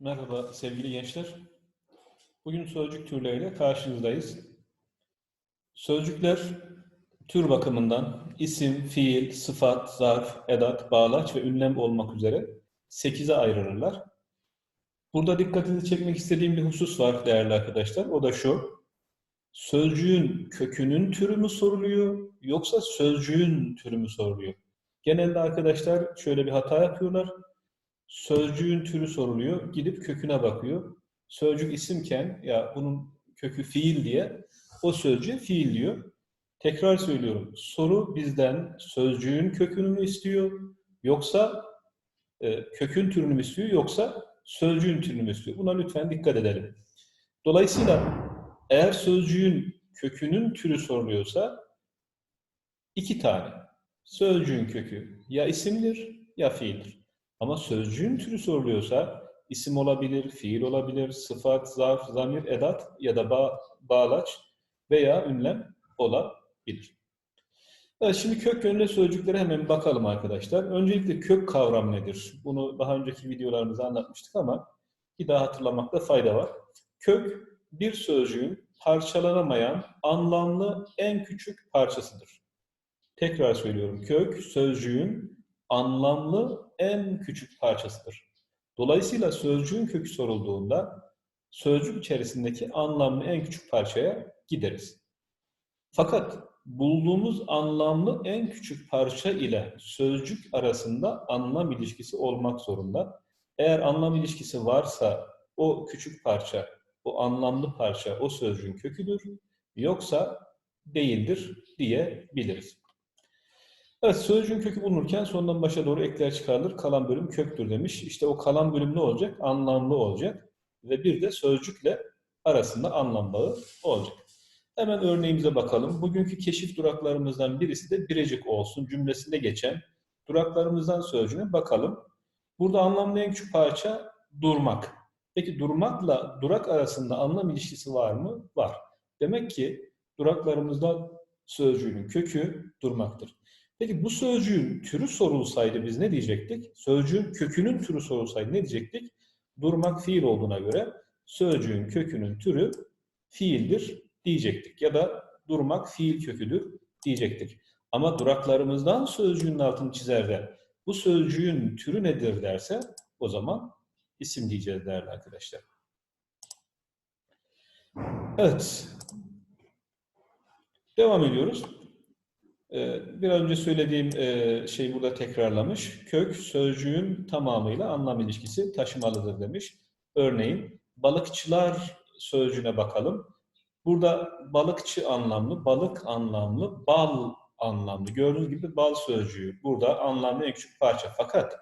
Merhaba sevgili gençler. Bugün sözcük türleriyle karşınızdayız. Sözcükler tür bakımından isim, fiil, sıfat, zarf, edat, bağlaç ve ünlem olmak üzere 8'e ayrılırlar. Burada dikkatinizi çekmek istediğim bir husus var değerli arkadaşlar. O da şu. Sözcüğün kökünün türü mü soruluyor yoksa sözcüğün türü mü soruluyor? Genelde arkadaşlar şöyle bir hata yapıyorlar sözcüğün türü soruluyor. Gidip köküne bakıyor. Sözcük isimken ya bunun kökü fiil diye o sözcüğe fiil diyor. Tekrar söylüyorum. Soru bizden sözcüğün kökünü mü istiyor yoksa e, kökün türünü mü istiyor yoksa sözcüğün türünü mü istiyor? Buna lütfen dikkat edelim. Dolayısıyla eğer sözcüğün kökünün türü soruluyorsa iki tane. Sözcüğün kökü ya isimdir ya fiildir. Ama sözcüğün türü soruluyorsa isim olabilir, fiil olabilir, sıfat, zarf, zamir, edat ya da ba bağlaç veya ünlem olabilir. Evet, şimdi kök yönlü sözcüklere hemen bakalım arkadaşlar. Öncelikle kök kavram nedir? Bunu daha önceki videolarımızda anlatmıştık ama bir daha hatırlamakta fayda var. Kök bir sözcüğün parçalanamayan anlamlı en küçük parçasıdır. Tekrar söylüyorum. Kök sözcüğün anlamlı en küçük parçasıdır. Dolayısıyla sözcüğün kökü sorulduğunda sözcük içerisindeki anlamlı en küçük parçaya gideriz. Fakat bulduğumuz anlamlı en küçük parça ile sözcük arasında anlam ilişkisi olmak zorunda. Eğer anlam ilişkisi varsa o küçük parça, o anlamlı parça o sözcüğün köküdür. Yoksa değildir diyebiliriz. Evet, sözcüğün kökü bulunurken sondan başa doğru ekler çıkarılır. Kalan bölüm köktür demiş. İşte o kalan bölüm ne olacak? Anlamlı olacak. Ve bir de sözcükle arasında anlam bağı olacak. Hemen örneğimize bakalım. Bugünkü keşif duraklarımızdan birisi de birecik olsun cümlesinde geçen duraklarımızdan sözcüğüne bakalım. Burada anlamlı en küçük parça durmak. Peki durmakla durak arasında anlam ilişkisi var mı? Var. Demek ki duraklarımızda sözcüğünün kökü durmaktır. Peki bu sözcüğün türü sorulsaydı biz ne diyecektik? Sözcüğün kökünün türü sorulsaydı ne diyecektik? Durmak fiil olduğuna göre sözcüğün kökünün türü fiildir diyecektik. Ya da durmak fiil köküdür diyecektik. Ama duraklarımızdan sözcüğün altını çizer de bu sözcüğün türü nedir derse o zaman isim diyeceğiz değerli arkadaşlar. Evet. Devam ediyoruz. Ee, biraz önce söylediğim e, şeyi burada tekrarlamış. Kök sözcüğün tamamıyla anlam ilişkisi taşımalıdır demiş. Örneğin balıkçılar sözcüğüne bakalım. Burada balıkçı anlamlı, balık anlamlı, bal anlamlı. Gördüğünüz gibi bal sözcüğü burada anlamlı en küçük parça. Fakat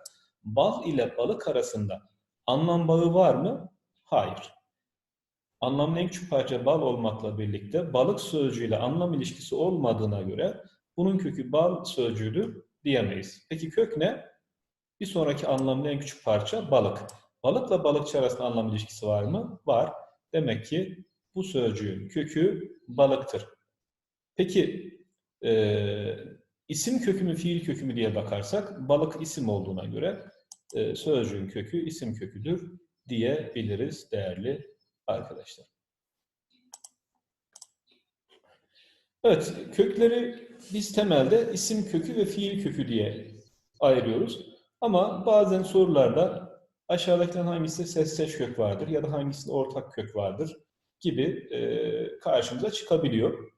bal ile balık arasında anlam bağı var mı? Hayır. Anlamlı en küçük parça bal olmakla birlikte balık sözcüğüyle anlam ilişkisi olmadığına göre bunun kökü bal sözcüğüdür diyemeyiz. Peki kök ne? Bir sonraki anlamlı en küçük parça balık. Balıkla balıkçı arasında anlam ilişkisi var mı? Var. Demek ki bu sözcüğün kökü balıktır. Peki e, isim kökü mü fiil kökü mü diye bakarsak balık isim olduğuna göre e, sözcüğün kökü isim köküdür diyebiliriz değerli arkadaşlar. Evet, kökleri biz temelde isim kökü ve fiil kökü diye ayırıyoruz. Ama bazen sorularda aşağıdakilerin hangisi sesseç kök vardır ya da hangisinde ortak kök vardır gibi e, karşımıza çıkabiliyor.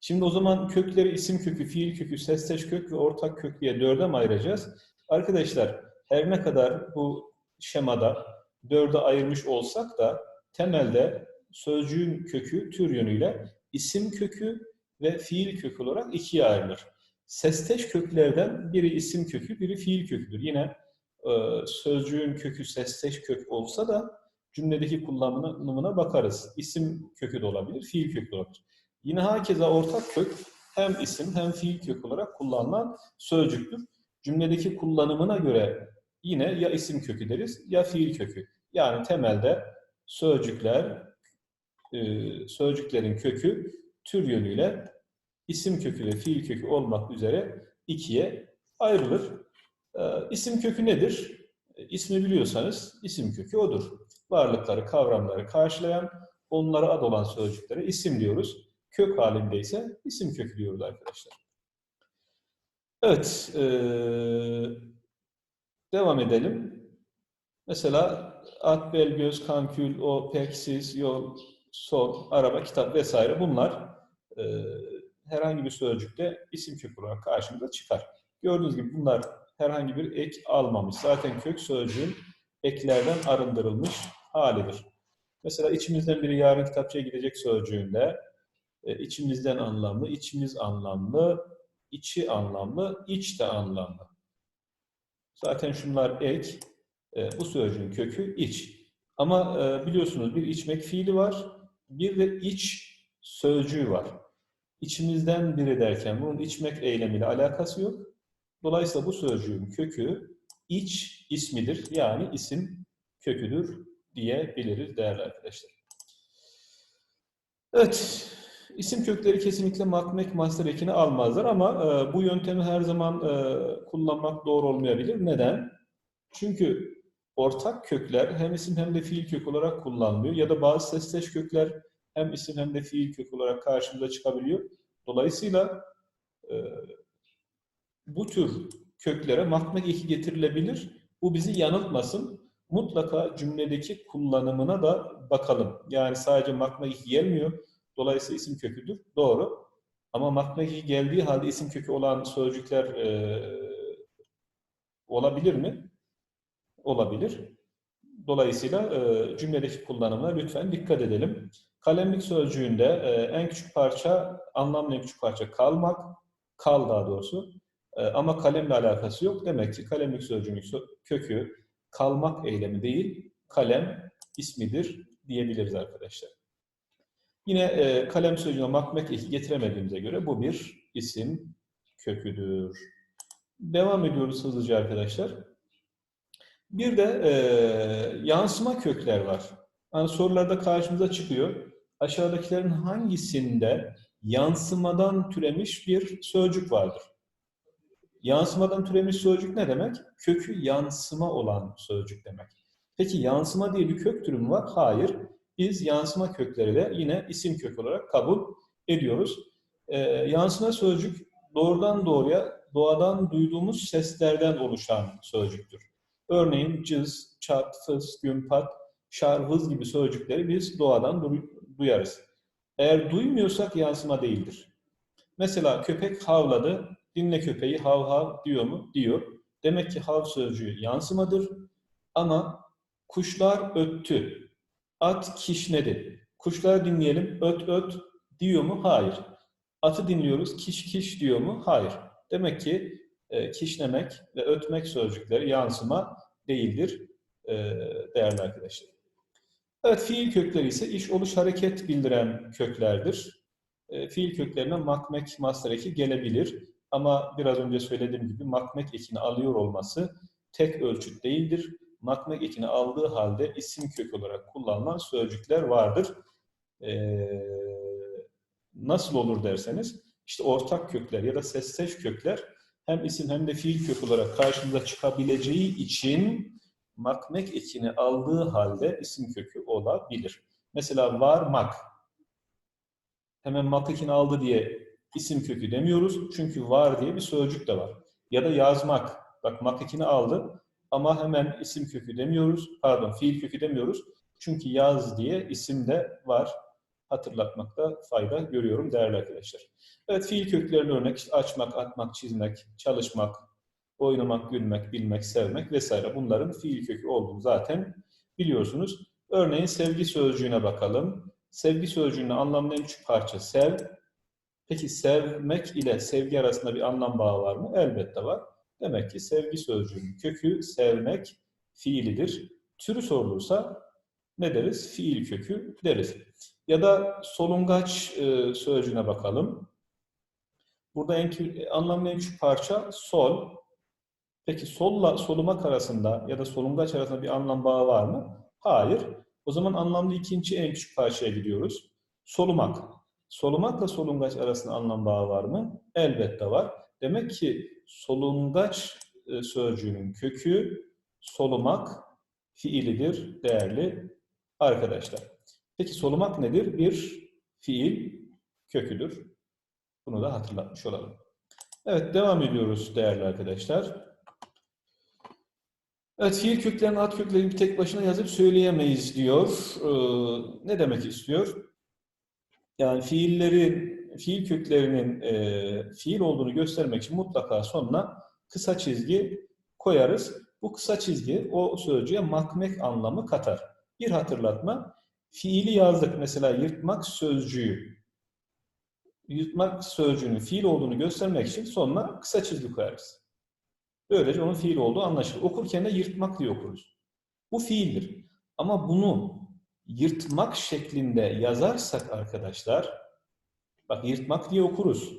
Şimdi o zaman kökleri isim kökü, fiil kökü, sesseç kök ve ortak kök diye dörde mi ayıracağız? Arkadaşlar her ne kadar bu şemada dörde ayırmış olsak da temelde sözcüğün kökü tür yönüyle isim kökü ve fiil kökü olarak ikiye ayrılır. Sesteş köklerden biri isim kökü, biri fiil köküdür. Yine e, sözcüğün kökü sesteş kök olsa da cümledeki kullanımına bakarız. İsim kökü de olabilir, fiil kökü de olabilir. Yine hakeza ortak kök hem isim hem fiil kök olarak kullanılan sözcüktür. Cümledeki kullanımına göre yine ya isim kökü deriz ya fiil kökü. Yani temelde sözcükler e, sözcüklerin kökü tür yönüyle isim kökü ve fiil kökü olmak üzere ikiye ayrılır. E, isim kökü nedir? E, ismi biliyorsanız isim kökü odur. Varlıkları, kavramları karşılayan, onlara ad olan sözcüklere isim diyoruz. Kök halinde ise isim kökü diyoruz arkadaşlar. Evet, e, devam edelim. Mesela at, bel, göz, kankül, o, pek, siz, yol, sol, araba, kitap vesaire bunlar e, herhangi bir sözcükte isim kökü olarak karşımıza çıkar. Gördüğünüz gibi bunlar herhangi bir ek almamış. Zaten kök sözcüğün eklerden arındırılmış halidir. Mesela içimizden biri yarın kitapçıya gidecek sözcüğünde e, içimizden anlamlı, içimiz anlamlı, içi anlamlı, iç de anlamlı. Zaten şunlar ek, e, bu sözcüğün kökü iç. Ama e, biliyorsunuz bir içmek fiili var, bir de iç sözcüğü var. İçimizden biri derken bunun içmek eylemiyle alakası yok. Dolayısıyla bu sözcüğün kökü iç ismidir. Yani isim köküdür diyebiliriz değerli arkadaşlar. Evet, isim kökleri kesinlikle makmek master ekini almazlar ama e, bu yöntemi her zaman e, kullanmak doğru olmayabilir. Neden? Çünkü ortak kökler hem isim hem de fiil kök olarak kullanılıyor ya da bazı sesleş kökler hem isim hem de fiil kök olarak karşımıza çıkabiliyor. Dolayısıyla e, bu tür köklere makmek eki getirilebilir. Bu bizi yanıltmasın. Mutlaka cümledeki kullanımına da bakalım. Yani sadece makmek eki gelmiyor. Dolayısıyla isim köküdür. Doğru. Ama makmek eki geldiği halde isim kökü olan sözcükler e, olabilir mi? Olabilir. Dolayısıyla e, cümledeki kullanımına lütfen dikkat edelim. Kalemlik sözcüğünde e, en küçük parça, anlamlı en küçük parça kalmak, kal daha doğrusu. E, ama kalemle alakası yok. Demek ki kalemlik sözcüğünün kökü kalmak eylemi değil, kalem ismidir diyebiliriz arkadaşlar. Yine kalem sözcüğüne makmek eki getiremediğimize göre bu bir isim köküdür. Devam ediyoruz hızlıca arkadaşlar. Bir de e, yansıma kökler var. Yani sorularda karşımıza çıkıyor. Aşağıdakilerin hangisinde yansımadan türemiş bir sözcük vardır? Yansımadan türemiş sözcük ne demek? Kökü yansıma olan sözcük demek. Peki yansıma diye bir kök türü mü var? Hayır. Biz yansıma kökleri de yine isim kök olarak kabul ediyoruz. Ee, yansıma sözcük doğrudan doğruya doğadan duyduğumuz seslerden oluşan sözcüktür. Örneğin cız, çat, fıs, gün, pat, şar, hız gibi sözcükleri biz doğadan duyarız. Eğer duymuyorsak yansıma değildir. Mesela köpek havladı, dinle köpeği hav hav diyor mu? Diyor. Demek ki hav sözcüğü yansımadır. Ama kuşlar öttü, at kişnedi. Kuşları dinleyelim, öt öt diyor mu? Hayır. Atı dinliyoruz, kiş kiş diyor mu? Hayır. Demek ki e, kişnemek ve ötmek sözcükleri yansıma değildir e, değerli arkadaşlar. Evet, fiil kökleri ise iş, oluş, hareket bildiren köklerdir. E, fiil köklerine makmek, master eki gelebilir. Ama biraz önce söylediğim gibi makmek ekini alıyor olması tek ölçüt değildir. Makmek ekini aldığı halde isim kök olarak kullanılan sözcükler vardır. Ee, nasıl olur derseniz, işte ortak kökler ya da sesseş kökler hem isim hem de fiil kök olarak karşımıza çıkabileceği için makmek ekini aldığı halde isim kökü olabilir. Mesela varmak. Hemen mak ekini aldı diye isim kökü demiyoruz. Çünkü var diye bir sözcük de var. Ya da yazmak. Bak mak ekini aldı ama hemen isim kökü demiyoruz. Pardon fiil kökü demiyoruz. Çünkü yaz diye isim de var. Hatırlatmakta fayda görüyorum değerli arkadaşlar. Evet fiil köklerine örnek işte açmak, atmak, çizmek, çalışmak, oynamak, gülmek, bilmek, sevmek vesaire bunların fiil kökü olduğunu zaten biliyorsunuz. Örneğin sevgi sözcüğüne bakalım. Sevgi sözcüğünün anlamlı en küçük parça sev. Peki sevmek ile sevgi arasında bir anlam bağı var mı? Elbette var. Demek ki sevgi sözcüğünün kökü sevmek fiilidir. Türü sorulursa ne deriz? Fiil kökü deriz. Ya da solungaç e, sözcüğüne bakalım. Burada en anlamlı en küçük parça sol. Peki solla solumak arasında ya da solungaç arasında bir anlam bağı var mı? Hayır. O zaman anlamlı ikinci en küçük parçaya gidiyoruz. Solumak. Solumakla solungaç arasında anlam bağı var mı? Elbette var. Demek ki solungaç e, sözcüğünün kökü solumak fiilidir değerli arkadaşlar. Peki solumak nedir? Bir fiil köküdür. Bunu da hatırlatmış olalım. Evet devam ediyoruz değerli arkadaşlar. Evet fiil köklerini ad köklerini tek başına yazıp söyleyemeyiz diyor. Ee, ne demek istiyor? Yani fiillerin, fiil köklerinin e, fiil olduğunu göstermek için mutlaka sonuna kısa çizgi koyarız. Bu kısa çizgi o sözcüğe makmek anlamı katar. Bir hatırlatma, fiili yazdık mesela yırtmak sözcüğü. Yırtmak sözcüğünün fiil olduğunu göstermek için sonuna kısa çizgi koyarız. Böylece onun fiil olduğu anlaşılır. Okurken de yırtmak diye okuruz. Bu fiildir. Ama bunu yırtmak şeklinde yazarsak arkadaşlar, bak yırtmak diye okuruz.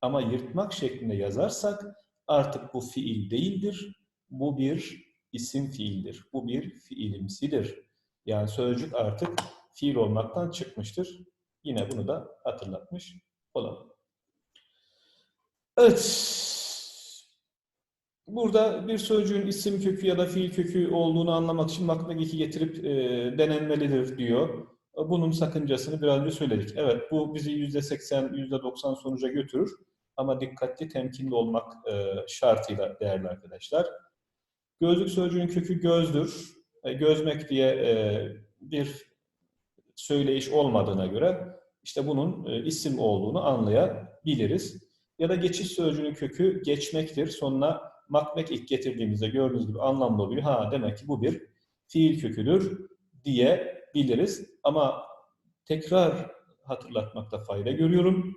Ama yırtmak şeklinde yazarsak artık bu fiil değildir. Bu bir isim fiildir. Bu bir fiilimsidir. Yani sözcük artık fiil olmaktan çıkmıştır. Yine bunu da hatırlatmış olalım. Evet. Burada bir sözcüğün isim kökü ya da fiil kökü olduğunu anlamak için eki getirip e, denenmelidir diyor. Bunun sakıncasını biraz önce söyledik. Evet bu bizi %80, %90 sonuca götürür. Ama dikkatli, temkinli olmak e, şartıyla değerli arkadaşlar. Gözlük sözcüğün kökü gözdür. E, gözmek diye e, bir söyleyiş olmadığına göre işte bunun e, isim olduğunu anlayabiliriz. Ya da geçiş sözcüğünün kökü geçmektir. Sonuna makmek ilk getirdiğimizde gördüğünüz gibi anlamlı oluyor. Ha demek ki bu bir fiil köküdür diyebiliriz. Ama tekrar hatırlatmakta fayda görüyorum.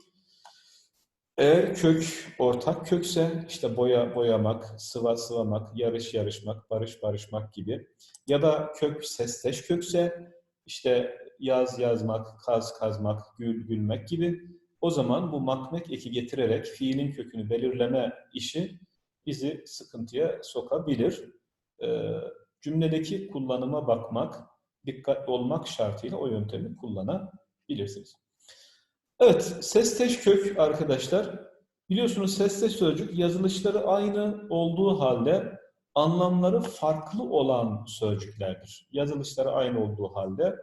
Eğer kök ortak kökse işte boya boyamak, sıva sıvamak, yarış yarışmak, barış barışmak gibi ya da kök sesteş kökse işte yaz yazmak, kaz kazmak, gül gülmek gibi o zaman bu makmek eki getirerek fiilin kökünü belirleme işi bizi sıkıntıya sokabilir. Ee, cümledeki kullanıma bakmak, dikkatli olmak şartıyla o yöntemi kullanabilirsiniz. Evet, sesteş kök arkadaşlar. Biliyorsunuz sesteş sözcük yazılışları aynı olduğu halde anlamları farklı olan sözcüklerdir. Yazılışları aynı olduğu halde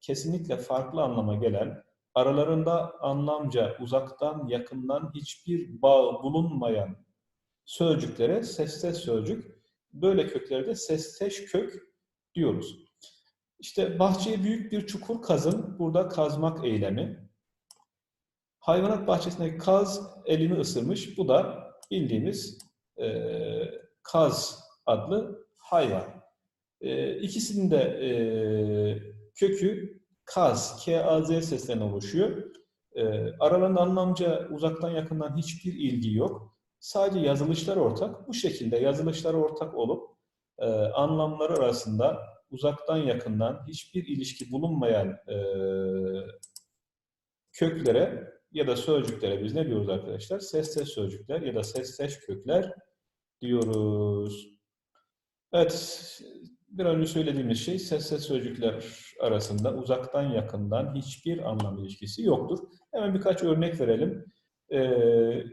kesinlikle farklı anlama gelen, aralarında anlamca uzaktan yakından hiçbir bağ bulunmayan sözcüklere sesteş sözcük, böyle köklere de sesteş kök diyoruz. İşte bahçeye büyük bir çukur kazın, burada kazmak eylemi. Hayvanat bahçesindeki kaz elini ısırmış, bu da bildiğimiz e, kaz adlı hayvan. E, ikisinin de e, kökü kaz, K-A-Z seslerine oluşuyor. E, aralarında anlamca uzaktan yakından hiçbir ilgi yok. Sadece yazılışlar ortak. Bu şekilde yazılışlar ortak olup e, anlamları arasında uzaktan yakından hiçbir ilişki bulunmayan e, köklere ya da sözcüklere biz ne diyoruz arkadaşlar? Sesleş sözcükler ya da sesleş kökler diyoruz. Evet, bir önce söylediğimiz şey sesleş sözcükler arasında uzaktan yakından hiçbir anlam ilişkisi yoktur. Hemen birkaç örnek verelim. Ee,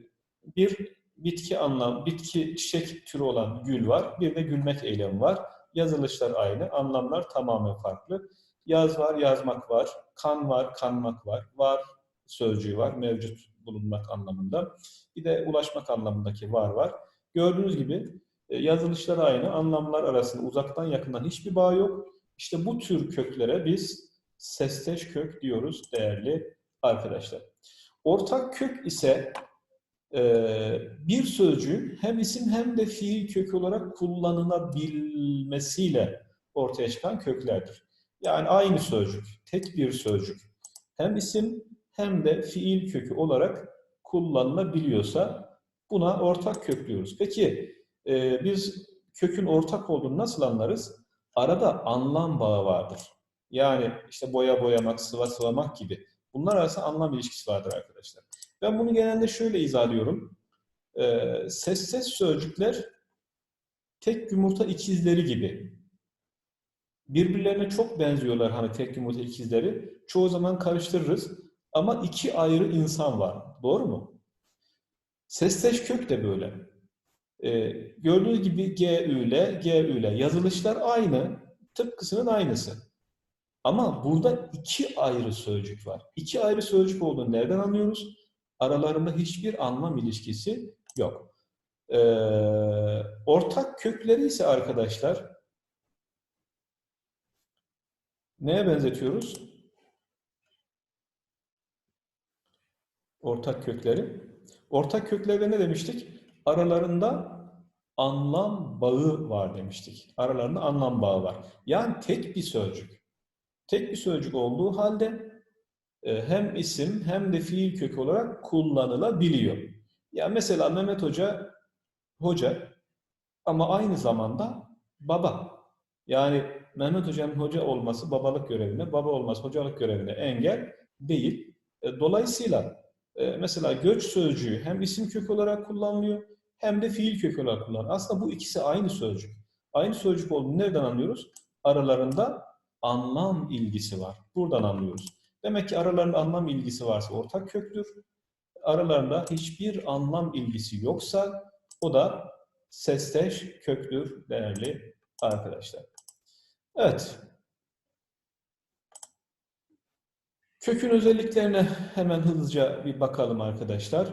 bir bitki anlam, bitki çiçek türü olan gül var. Bir de gülmek eylemi var. Yazılışlar aynı, anlamlar tamamen farklı. Yaz var, yazmak var. Kan var, kanmak var. Var sözcüğü var, mevcut bulunmak anlamında. Bir de ulaşmak anlamındaki var var. Gördüğünüz gibi e, yazılışlar aynı, anlamlar arasında uzaktan yakından hiçbir bağ yok. İşte bu tür köklere biz sesteş kök diyoruz değerli arkadaşlar. Ortak kök ise ee, bir sözcüğün hem isim hem de fiil kökü olarak kullanılabilmesiyle ortaya çıkan köklerdir. Yani aynı sözcük, tek bir sözcük hem isim hem de fiil kökü olarak kullanılabiliyorsa buna ortak kök diyoruz. Peki e, biz kökün ortak olduğunu nasıl anlarız? Arada anlam bağı vardır. Yani işte boya boyamak, sıva sıvamak gibi. Bunlar arasında anlam ilişkisi vardır arkadaşlar. Ben bunu genelde şöyle izahlıyorum. Ee, ses ses sözcükler tek yumurta ikizleri gibi. Birbirlerine çok benziyorlar hani tek yumurta ikizleri. Çoğu zaman karıştırırız. Ama iki ayrı insan var. Doğru mu? Sesteş kök de böyle. Ee, gördüğünüz gibi G, Ü ile, G, Ü ile yazılışlar aynı. Tıpkısının aynısı. Ama burada iki ayrı sözcük var. İki ayrı sözcük olduğunu nereden anlıyoruz? Aralarında hiçbir anlam ilişkisi yok. Ee, ortak kökleri ise arkadaşlar neye benzetiyoruz? Ortak kökleri. Ortak köklerde ne demiştik? Aralarında anlam bağı var demiştik. Aralarında anlam bağı var. Yani tek bir sözcük. Tek bir sözcük olduğu halde e, hem isim hem de fiil kökü olarak kullanılabiliyor. Ya mesela Mehmet Hoca hoca ama aynı zamanda baba. Yani Mehmet Hoca'nın hoca olması babalık görevine, baba olması hocalık görevine engel değil. E, Dolayısıyla mesela göç sözcüğü hem isim kökü olarak kullanılıyor hem de fiil kökü olarak kullanılıyor. Aslında bu ikisi aynı sözcük. Aynı sözcük olduğunu nereden anlıyoruz? Aralarında anlam ilgisi var. Buradan anlıyoruz. Demek ki aralarında anlam ilgisi varsa ortak köktür. Aralarında hiçbir anlam ilgisi yoksa o da sesteş köktür değerli arkadaşlar. Evet. Kökün özelliklerine hemen hızlıca bir bakalım arkadaşlar.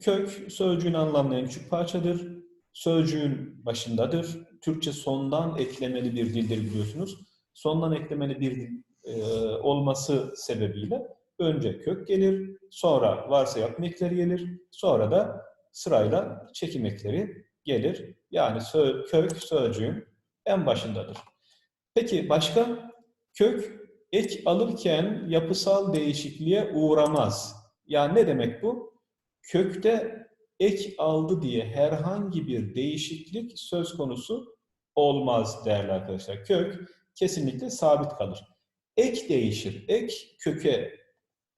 Kök sözcüğün anlamlayan küçük parçadır. Sözcüğün başındadır. Türkçe sondan eklemeli bir dildir biliyorsunuz. Sondan eklemeli bir dil e, olması sebebiyle önce kök gelir, sonra varsa yapım ekleri gelir, sonra da sırayla çekim ekleri gelir. Yani sö kök sözcüğün en başındadır. Peki başka? Kök ek alırken yapısal değişikliğe uğramaz. Yani ne demek bu? Kökte ek aldı diye herhangi bir değişiklik söz konusu olmaz değerli arkadaşlar. Kök kesinlikle sabit kalır. Ek değişir. Ek köke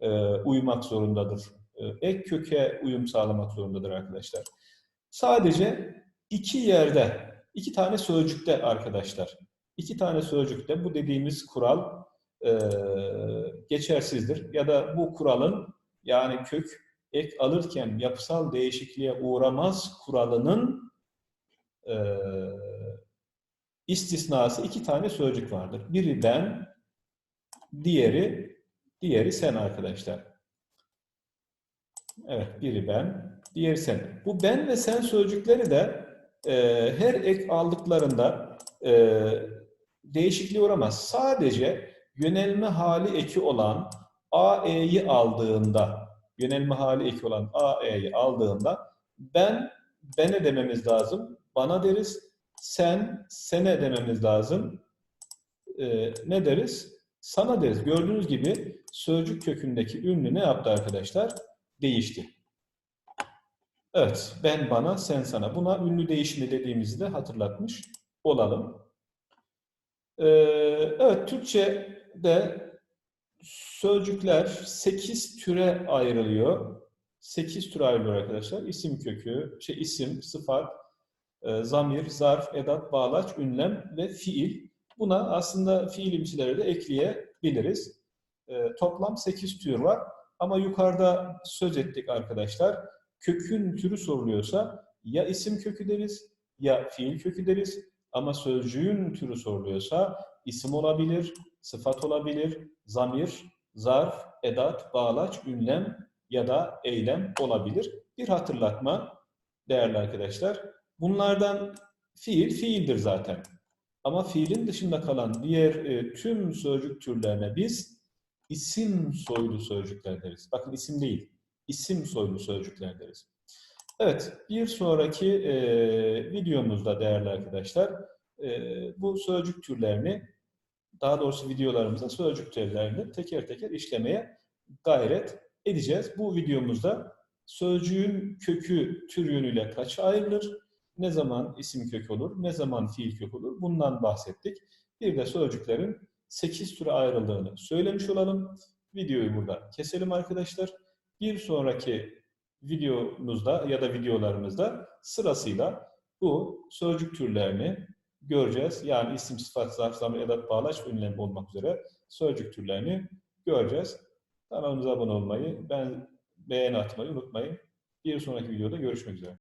e, uymak zorundadır. E, ek köke uyum sağlamak zorundadır arkadaşlar. Sadece iki yerde, iki tane sözcükte arkadaşlar. İki tane sözcükte bu dediğimiz kural e, geçersizdir. Ya da bu kuralın yani kök ek alırken yapısal değişikliğe uğramaz kuralının e, istisnası iki tane sözcük vardır. Biri ben, diğeri diğeri sen arkadaşlar. Evet, biri ben, diğeri sen. Bu ben ve sen sözcükleri de e, her ek aldıklarında e, değişikliğe uğramaz. Sadece yönelme hali eki olan AE'yi aldığında, yönelme hali eki olan AE'yi aldığında ben, bene dememiz lazım, bana deriz. Sen, sene dememiz lazım. E, ne deriz? Sana deriz. Gördüğünüz gibi sözcük kökündeki ünlü ne yaptı arkadaşlar? Değişti. Evet, ben bana, sen sana. Buna ünlü değişimi dediğimizi de hatırlatmış olalım. Ee, evet, Türkçe'de sözcükler 8 türe ayrılıyor. 8 türe ayrılıyor arkadaşlar. İsim kökü, şey isim, sıfat, e, zamir, zarf, edat, bağlaç, ünlem ve fiil. Buna aslında fiilimsileri de ekleyebiliriz. E, toplam 8 tür var. Ama yukarıda söz ettik arkadaşlar. Kökün türü soruluyorsa ya isim kökü deriz ya fiil kökü deriz. Ama sözcüğün türü soruluyorsa isim olabilir, sıfat olabilir, zamir, zarf, edat, bağlaç, ünlem ya da eylem olabilir. Bir hatırlatma değerli arkadaşlar. Bunlardan fiil, fiildir zaten. Ama fiilin dışında kalan diğer e, tüm sözcük türlerine biz isim soylu sözcükler deriz. Bakın isim değil, isim soylu sözcükler deriz. Evet, bir sonraki e, videomuzda değerli arkadaşlar e, bu sözcük türlerini, daha doğrusu videolarımızda sözcük türlerini teker teker işlemeye gayret edeceğiz. Bu videomuzda sözcüğün kökü tür yönüyle kaç ayrılır, ne zaman isim kök olur, ne zaman fiil kök olur bundan bahsettik. Bir de sözcüklerin 8 türe ayrıldığını söylemiş olalım. Videoyu burada keselim arkadaşlar. Bir sonraki videomuzda ya da videolarımızda sırasıyla bu sözcük türlerini göreceğiz. Yani isim, sıfat, zarf, zamir, edat, bağlaç ve ünlem olmak üzere sözcük türlerini göreceğiz. Kanalımıza abone olmayı, ben beğeni atmayı unutmayın. Bir sonraki videoda görüşmek üzere.